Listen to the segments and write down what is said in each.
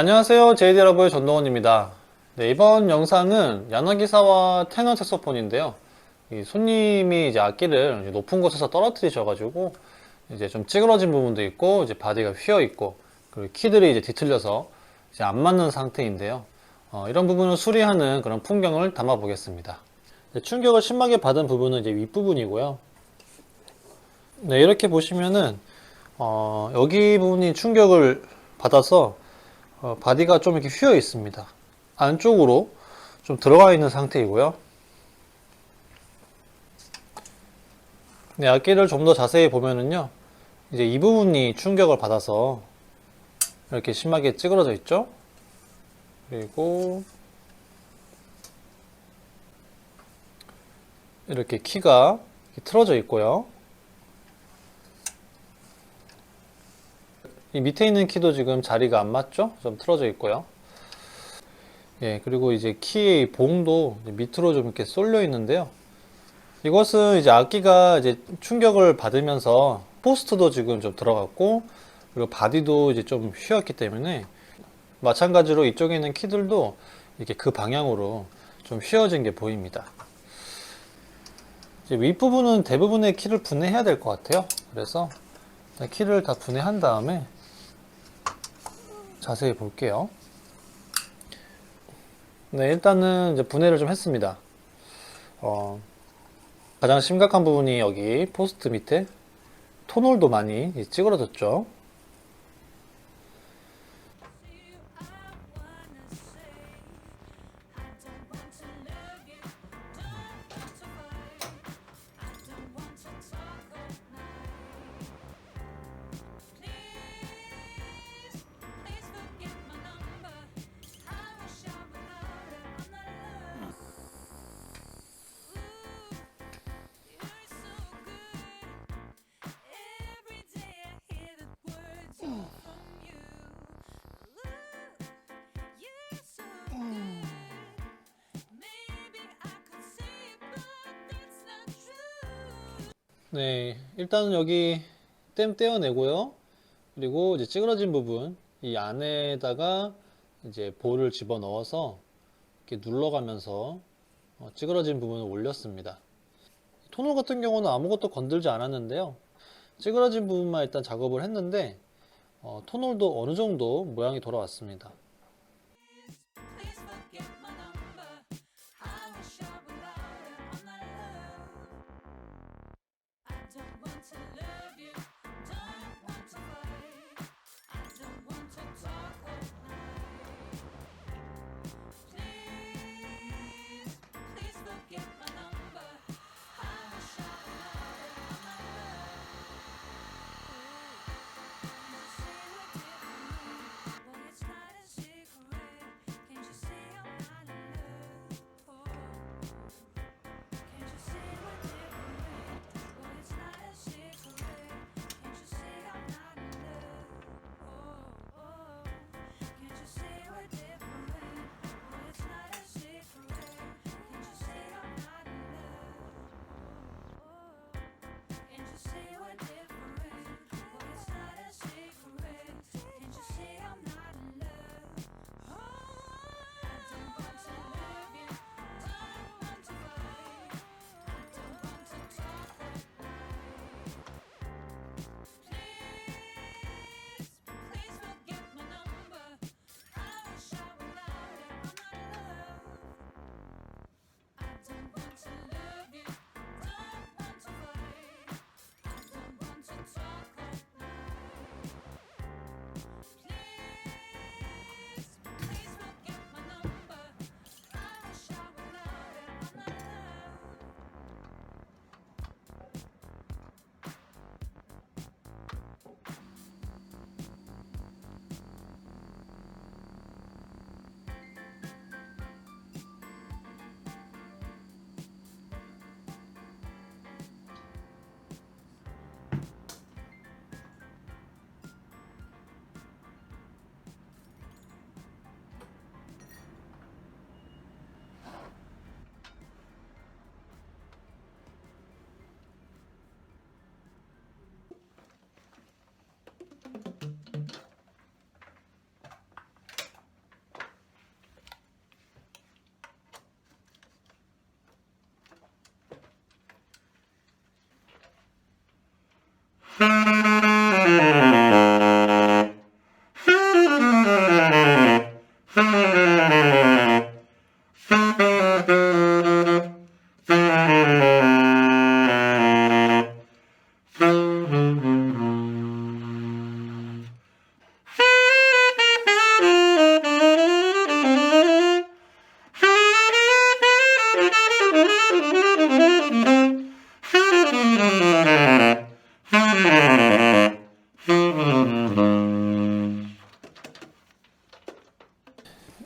안녕하세요. 제이디라보의 전동원입니다. 네, 이번 영상은 야나기사와 테너 색소폰인데요. 이 손님이 이제 악기를 높은 곳에서 떨어뜨리셔 가지고 이제 좀 찌그러진 부분도 있고 이제 바디가 휘어 있고 그리고 키들이 이제 뒤틀려서 이제 안 맞는 상태인데요. 어, 이런 부분을 수리하는 그런 풍경을 담아 보겠습니다. 충격을 심하게 받은 부분은 이제 윗부분이고요. 네, 이렇게 보시면은 어, 여기 부분이 충격을 받아서 어, 바디가 좀 이렇게 휘어 있습니다. 안쪽으로 좀 들어가 있는 상태이고요. 네, 악기를 좀 더 자세히 보면은요, 이제 이 부분이 충격을 받아서 이렇게 심하게 찌그러져 있죠. 그리고 이렇게 키가 틀어져 있고요. 이 밑에 있는 키도 지금 자리가 안 맞죠? 좀 틀어져 있고요. 예, 그리고 이제 키의 봉도 밑으로 좀 이렇게 쏠려 있는데요. 이것은 이제 악기가 이제 충격을 받으면서 포스트도 지금 좀 들어갔고, 그리고 바디도 이제 좀 휘었기 때문에, 마찬가지로 이쪽에 있는 키들도 이렇게 그 방향으로 좀 휘어진 게 보입니다. 이제 윗부분은 대부분의 키를 분해해야 될 것 같아요. 그래서 키를 다 분해한 다음에 자세히 볼게요. 네, 일단은 이제 분해를 좀 했습니다. 어, 가장 심각한 부분이 여기 포스트 밑에 톤홀도 많이 찌그러졌죠. 네, 일단은 여기 댐 떼어내고요. 그리고 이제 찌그러진 부분, 이 안에다가 이제 볼을 집어 넣어서 이렇게 눌러가면서 어, 찌그러진 부분을 올렸습니다. 토너 같은 경우는 아무것도 건들지 않았는데요. 찌그러진 부분만 일단 작업을 했는데 어, 토널도 어느 정도 모양이 돌아왔습니다.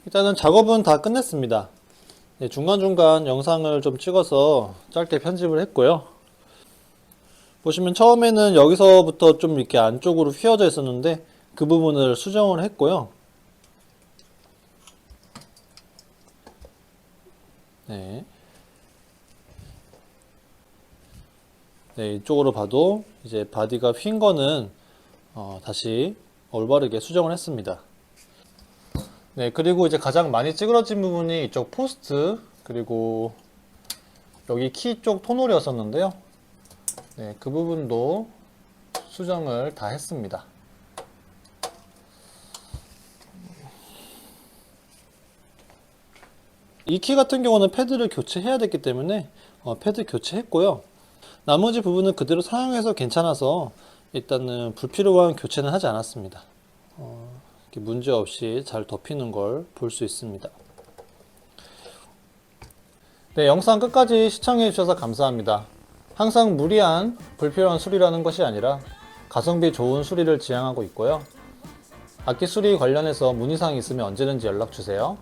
일단은 작업은 다 끝냈습니다. 네, 중간중간 영상을 좀 찍어서 짧게 편집을 했고요. 보시면 처음에는 여기서부터 좀 이렇게 안쪽으로 휘어져 있었는데 그 부분을 수정을 했고요. 네. 네, 이쪽으로 봐도 이제 바디가 휜 거는 어, 다시 올바르게 수정을 했습니다. 네, 그리고 이제 가장 많이 찌그러진 부분이 이쪽 포스트, 그리고 여기 키 쪽 토놀이었었는데요. 네, 그 부분도 수정을 다 했습니다. 이 키 같은 경우는 패드를 교체해야 됐기 때문에 어, 패드 교체했고요. 나머지 부분은 그대로 사용해서 괜찮아서 일단은 불필요한 교체는 하지 않았습니다. 어, 문제 없이 잘 덮이는 걸 볼 수 있습니다. 네, 영상 끝까지 시청해 주셔서 감사합니다. 항상 무리한 불필요한 수리라는 것이 아니라 가성비 좋은 수리를 지향하고 있고요. 악기 수리 관련해서 문의사항 있으면 언제든지 연락 주세요.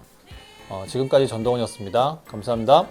어, 지금까지 전동원이었습니다. 감사합니다.